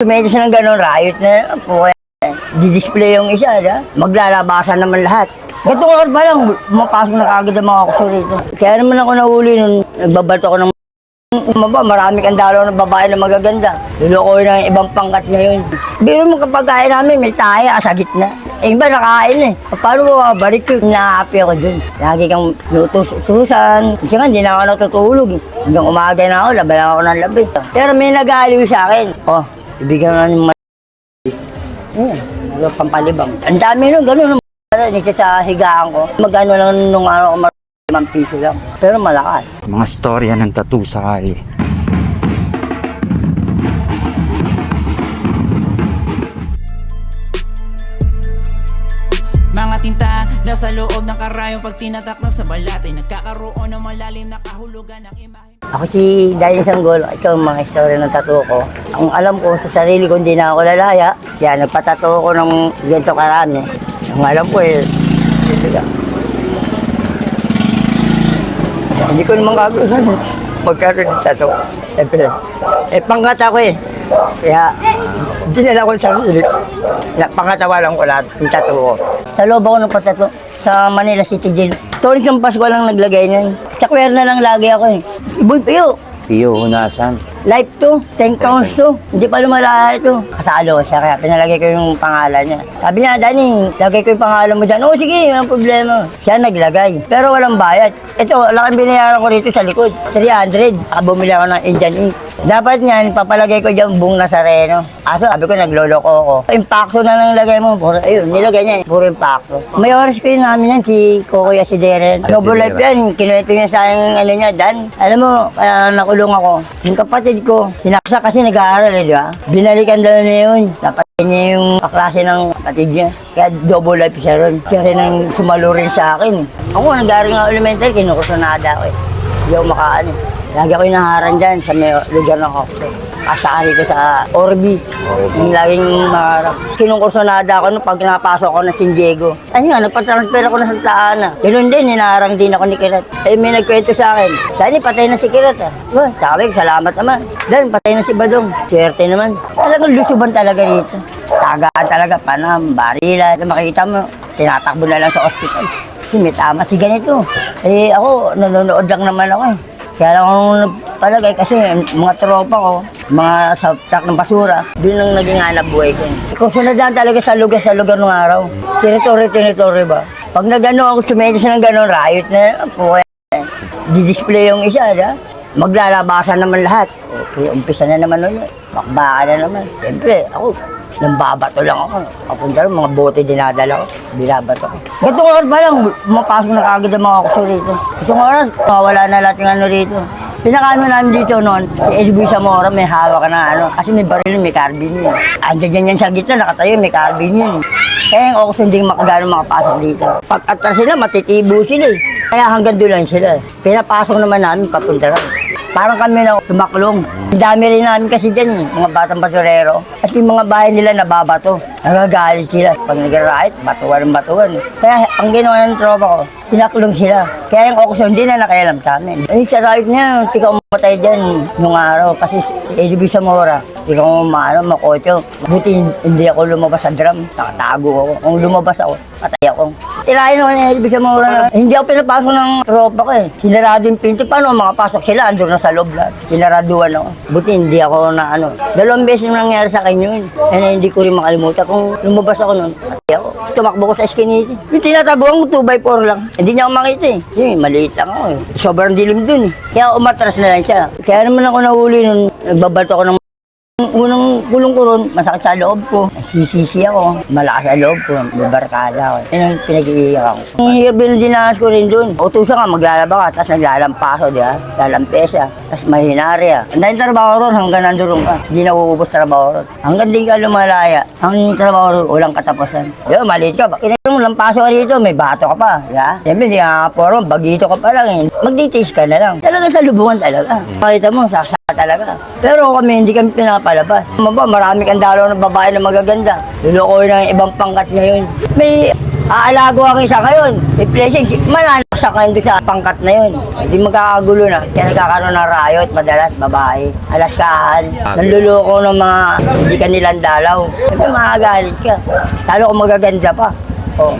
Medyo siya ng ganun, riot na po. Di-display yung isa, da? maglalabasan naman lahat. Gatong oras pa lang, mapasok na kagad ang mga kuso rito. Kaya naman ako nahuli nung nagbabato ko ng Umaba, marami kang dalaw ng babae na magaganda. Lulukoy ng ibang pangkat ngayon. Biro mo kapag kain namin, may taya sa gitna. Eh, iba nakain eh. Paano mo babalik ko? Naapi ako dun. Lagi kang lutus-utusan. Kasi nga, hindi na ako natutulog. Hanggang umaga na ako, laban ako ng labi. Pero may nag-aaliw sa akin. Oh, ibigyan na ng Hmm, ano, pampalibang. Ang dami nun, gano'n. Nisa sa higaan ko. Magano lang nung ano, mar- limang piso lang. Pero malakas. Mga storya ng tattoo sa kali. Mga tinta nasa loob ng karayong pag tinatak na sa balat ay nagkakaroon ng malalim na kahulugan ng imahe. Ako si Daniel Sanggol. Ito ang mga istorya ng tattoo ko. Ang alam ko sa sarili ko, hindi na ako lalaya. Kaya nagpatato ko ng ganito karami. Ang alam ko eh. Hindi ko naman gagawin. Magkaroon ng tattoo. Siyempre, eh pangkat ako eh. Kaya, dinala ko sa sarili. Pangatawa lang ko lahat yung tattoo ko. Sa loob ako ng patato sa Manila City Jail. Tuwing sa Pasko lang naglagay niyan. Sa kwer na lang lagi ako eh. Iboy Pio, Pio Hunasan. life to, 10 counts to. Hindi pa lumalaya ito. Kasalo siya kaya pinalagay ko yung pangalan niya. Sabi niya, Dani, lagay ko yung pangalan mo dyan. Oo, sige, walang problema. Siya naglagay. Pero walang bayad. Ito, laking binayaran ko rito sa likod. 300. Saka bumili ako ng Indian ink. Dapat niyan, papalagay ko dyan buong Nazareno. Aso, sabi ko, nagloloko ako. Impacto na lang nilagay mo. Puro, ayun, nilagay niya. eh. Puro impacto. May oras ko yun namin yan, si Kokoya, si Darren. Ay, si Double life Darren. yan. Kinuwento niya sa akin ano niya, Dan. Alam mo, kaya nakulong ako. Yung kapatid ko, sinaksa kasi nag-aaral eh, di ba? Binalikan daw niya yun. Dapat niya yung kaklase ng kapatid niya. Kaya double life siya ron. Siya rin ang sumalo rin sa akin. eh. Ako, nag-aaral nga elementary, kinukusunada ako eh. Hindi ako makaano. Lagi ako inaharang dyan sa may lugar ng hostel. Kasari ko sa Orbi. Yung laging maharap. Kinukursonada ako nung pag napasok ako ng San Diego. Ay nga, nagpatransfer ako ng Santa Ana. Ganun din, inaharang din ako ni Kirat. Eh, may nagkwento sa akin. Dali, patay na si Kirat ah. Well, sabi salamat naman. Dan, patay na si Badong. Swerte naman. Talagang lusuban talaga rito. Tagaan talaga, panam, barila. Makita mo, tinatakbo na lang sa ospital. Kasi may tama si ganito. Eh, ako, nanonood lang naman ako eh. Kaya lang ako nagpalagay kasi mga tropa ko, mga sa truck ng basura, doon ang naging hanap buhay ko. Kung sunodaan talaga sa lugar sa lugar ng araw, tinitore, tinitore ba? Pag nagano ako, sumedya siya ng gano'n, riot na naman po. Di-display yung isa, da? Maglalabasan naman lahat. Okay, umpisa na naman ulit. Bakbaka na naman. Siyempre, ako, nang babato lang ako. Papunta rin, mga bote dinadala ko. Binabato ko. Gatong oras pa lang, mapasok na kagad ang mga kuso rito. Itong oras, mawala na lahat yung ano rito. Pinakaano namin dito noon, si Edwin Zamora may hawak na ano, kasi may baril, may carbine yun. Andiyan yan sa gitna, nakatayo, may carbine yun. Kaya yung oras hindi makagano makapasok dito. Pag atras sila, matitibo sila eh. Kaya hanggang doon lang sila. Pinapasok naman namin papunta lang. Parang kami na tumaklong. Ang dami rin namin kasi dyan, mga batang basurero. At yung mga bahay nila nababato. Nagagalit sila. Pag nag-riot, batuan ng batuan. Kaya ang ginawa ng tropa ko, sinaklong sila. Kaya yung okso hindi na nakialam sa amin. Ay, sa riot niya, ikaw matay dyan nung araw. Kasi si Edwin Zamora, ikaw maano, makotyo. Buti hindi ako lumabas sa drum. Nakatago ako. Kung lumabas ako, patay ako. Tirahin ako ni Edwin Zamora na hindi ako pinapasok ng tropa ko eh. Sinarado yung pinto. Paano makapasok sila? Andun na sa loob lahat. Sinaraduan ako. Buti hindi ako na ano. Dalawang beses na nangyari sa akin yun. And hindi ko rin makalimutan. Kung lumabas ako nun, ako. Tumakbo ko sa eskiniti. Yung tinataguan ko, 2x4 lang. Hindi niya ako makita eh. Yun, maliit lang ako eh. Sobrang dilim dun eh. Kaya umatras na lang siya. Kaya naman ako nahuli nun. Nagbabato ako ng Ang unang kulong ko ron, masakit sa loob ko. Sisisi ako, malakas sa loob ko, may barkada ako. Yan ang pinag-iiyak ako. Din ang dinanas ko rin dun. Utusan ka, maglalaba ka, tapos naglalampaso, di ba? Lalampesa, tapos mahinari ah. Ang dahil trabaho ron, hanggang nandurong ka. Hindi na uubos trabaho ron. Hanggang di ka lumalaya, ang trabaho ron, walang katapusan. Ba, maliit ka ba? Mo lampaso ka dito, may bato ka pa, ba? Siyempre, hindi ka po ron, bagito ka pa lang eh. Magditis ka na lang. Talaga sa lubungan talaga. Makita mo, saksa talaga. Pero kami, hindi kami pinapalabas. Maba, marami kang dalaw ng babae na magaganda. Lulukoy ng ibang pangkat ngayon. May aalago ang isa ngayon. May blessing. Mananak ngayon doon sa pangkat na yun. Hindi magkakagulo na. Kaya nagkakaroon ng riot, madalas babae. Alaskahan. Nanluloko ng mga hindi kanilang dalaw. Siyempre makagalit ka. Lalo kung magaganda pa. Oo.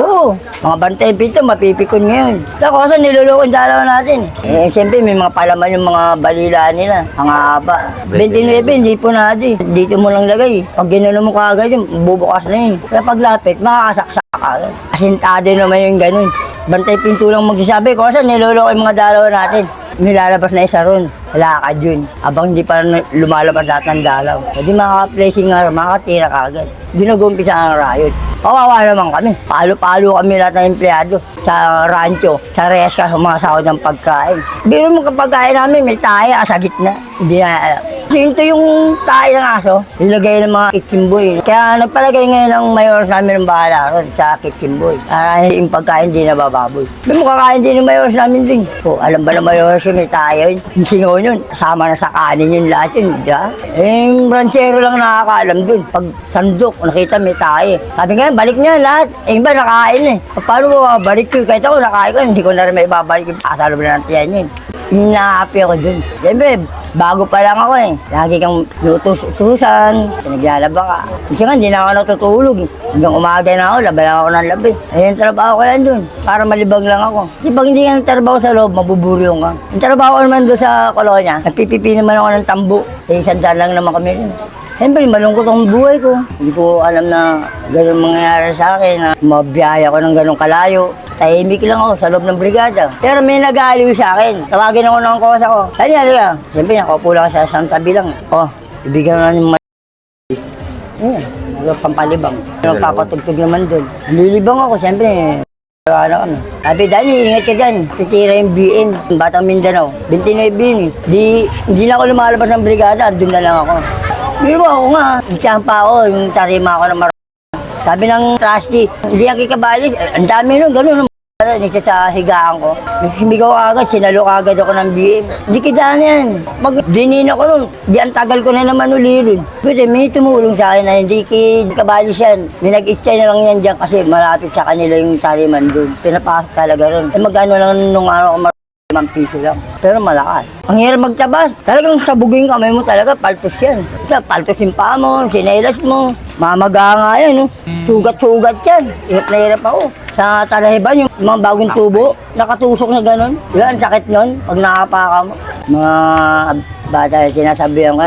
Oo. Mga bantay pito, mapipikon ngayon. Ako kasi niloloko yung dalawa natin. Eh, siyempre may mga palaman yung mga balila nila. Ang haba. 29, hindi po na di. Dito mo lang lagay. Pag ginano mo kagad yun, bubukas na yun. Kaya paglapit, makakasaksak ka. Asintado naman yung ganun. Bantay pinto lang magsasabi kasi niloloko yung mga dalawa natin. Nilalabas na isa ron. Lakad yun. Abang hindi pa lumalabas lahat ng dalaw. Hindi makaka-placing nga, makakatira kagad. Ginugumpisa ang riot. Kawawa naman kami. Palo-palo kami lahat ng empleyado sa rancho, sa reska, mga sahod ng pagkain. Biro mo kapag kain namin, may tayo sa gitna. Hindi na alam. Sinto yung tayo ng aso, nilagay ng mga kitchen boy. Kaya nagpalagay ngayon ang mayor namin ng bahala sa kitchen boy. Para yung pagkain di nabababoy. May makakain din ng mayor namin din. O, alam ba ng mayor siya may tayo yun? Yung singaw yun, kasama na sa kanin yung lahat yun. Di ba? Eh, yung ranchero lang nakakaalam dun. Pag sandok, nakita may tayo. Sabi nga, balik niya lahat. Eh, iba nakain eh. Paano mo balik yun? Kahit ako nakain ko, hindi ko na rin may babalik yung asalo na natin yan yun. Yung naapi ako dun. Siyempre, bago pa lang ako eh. Lagi kang lutus-utusan, pinaglalaba ka. Kasi nga, hindi na ako natutulog. Hanggang umaga na ako, laban lang ako ng labi. Ayun, trabaho ko lang dun. Para malibang lang ako. Kasi pag hindi ka nagtrabaho sa loob, mabuburyong ka. Yung trabaho ko naman doon sa kolonya, nagpipipi naman ako ng tambo. Eh, isang daan lang naman kami rin. Siyempre, malungkot ang buhay ko. Hindi ko alam na ganun mangyayari sa akin, na mabiyaya ko ng ganun kalayo. Tahimik lang ako sa loob ng brigada. Pero may nag-aaliw sa akin. Tawagin ako ng kosa ko. Dali, halika. Siyempre, nakaupo lang sa isang tabi lang. Oh, ibigyan na ng Ayan, yeah, pampalibang. Nagpapatugtog naman doon. Nililibang ako, siyempre. Ano kami. Sabi, Dani, ingat ka dyan. Titira yung BN, Batang Mindanao. 29 yun eh. Di, hindi na ako lumalabas ng brigada, doon na lang ako. Pero ako nga, itsahan pa ako, yung tarima ako ng mar... Sabi ng trustee, hindi ako kikabalis. Ang dami nun, gano'n. Nisa sa higaan ko. Sumigaw agad, sinalo agad ako ng BM. Hindi kita na yan. Pag dinin ako nun, di ang tagal ko na naman uli rin. Pwede, may tumulong sa akin na hindi ki kabalis yan. May nag-itchay na lang yan dyan kasi malapit sa kanila yung taliman dun. Pinapasok talaga ron. Eh magkano lang nung araw ko mar- piso lang. Pero malakas. Ang hirap magtabas. Talagang sabugin kamay mo talaga, paltos yan. Sa paltos yung paa mo, sinelas mo. Mamaga nga yan, no? Sugat-sugat yan. Hirap na hirap ako. Sa talahiban, yung mga bagong tubo, nakatusok na gano'n. Yan, sakit nun, pag nakapaka mo. Mga bata na sinasabihan ka,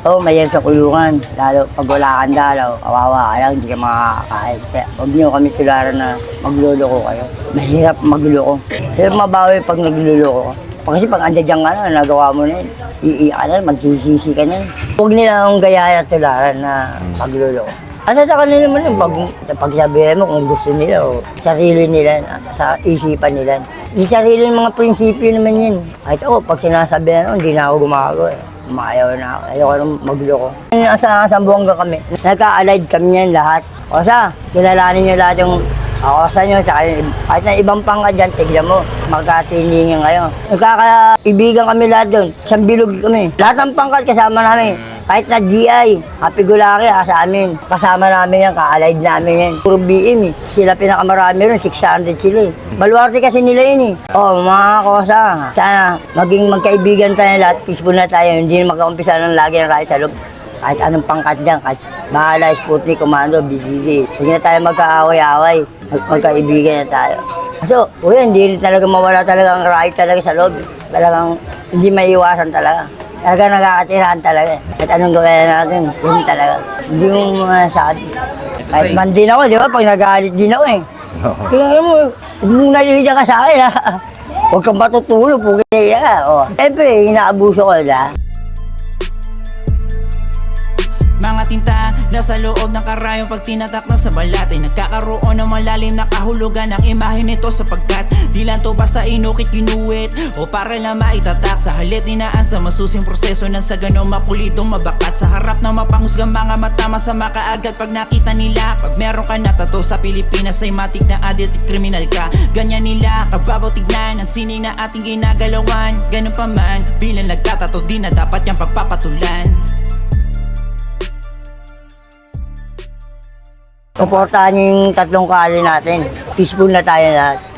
Oo, oh, may yan sa kulungan. Lalo pag wala kang dalaw, kawawa ka lang, hindi ka makakakain. Kaya huwag niyo kami tularan na magluloko kayo. Mahirap magluloko. Pero mabawi pag nagluloko ka. Kasi pag andyan ka na, nagawa mo na yun. Iiyak ka na, magsisisi ka na. Huwag nila akong gayahin at tularan na magluloko. Asa sa kanila naman yung pag, pagsabihin mo kung gusto nila o sarili nila, sa isipan nila. Yung sarili ng mga prinsipyo naman yun. Kahit ako, pag sinasabihan ako, hindi na ako gumagawa. eh. Umayaw na ako. Ayaw ko nang magloko. Nasa Sambuanga kami. Nagka-allied kami yan lahat. O sa, kilalanin nyo lahat yung ako sa inyo, sa kahit na ibang pangka dyan, tignan mo, magkatiningin kayo. Nagkakaibigan kami lahat doon, isang bilog kami. Lahat ng pangkat kasama namin. Kahit na GI, Happy Gulaki, ah, sa amin. Kasama namin yan, ka-allied namin yan. Puro BM eh. Sila pinakamarami rin, 600 sila eh. Baluarte kasi nila yun eh. Oh, mga kosa, sana maging magkaibigan tayo lahat, peaceful na tayo. Hindi magkaumpisa ng lagi ng kahit sa loob. Kahit anong pangkat dyan, kahit bahala, Sputnik, Komando, BCC. Sige na tayo magkaaway-away. Mag magkaibigan na tayo. So, uy, hindi talaga mawala talaga ang right talaga sa loob. Talagang hindi maiiwasan talaga. Talaga nakakatirahan talaga. Kahit anong gawin natin, yun talaga. Hindi mo masabi. Kahit man din ako, di ba? Pag nagalit din ako eh. Kaya mo, huwag mong nalilita ka sa akin ha. Huwag kang matutulog, pugay ka. Siyempre, inaabuso ko na. Mga tinta nasa loob ng karayong pag tinatak na sa balat Ay nagkakaroon ng malalim na kahulugan ang imahe nito Sapagkat di lang to basta inukit ginuwit O para lang maitatak. Sa halit ninaan sa masusing proseso Nang sa ganong mapulitong mabakat. Sa harap ng mapanghusgang mga mata masama kaagad Pag nakita nila. Pag meron ka na tato sa Pilipinas ay matik na addict at kriminal ka. Ganyan nila kababaw tignan ang sining na ating ginagalawan. Ganun pa man bilang nagtatato di na dapat yung pagpapatulan Suportahan niyo yung tatlong kali natin. Peaceful na tayo lahat.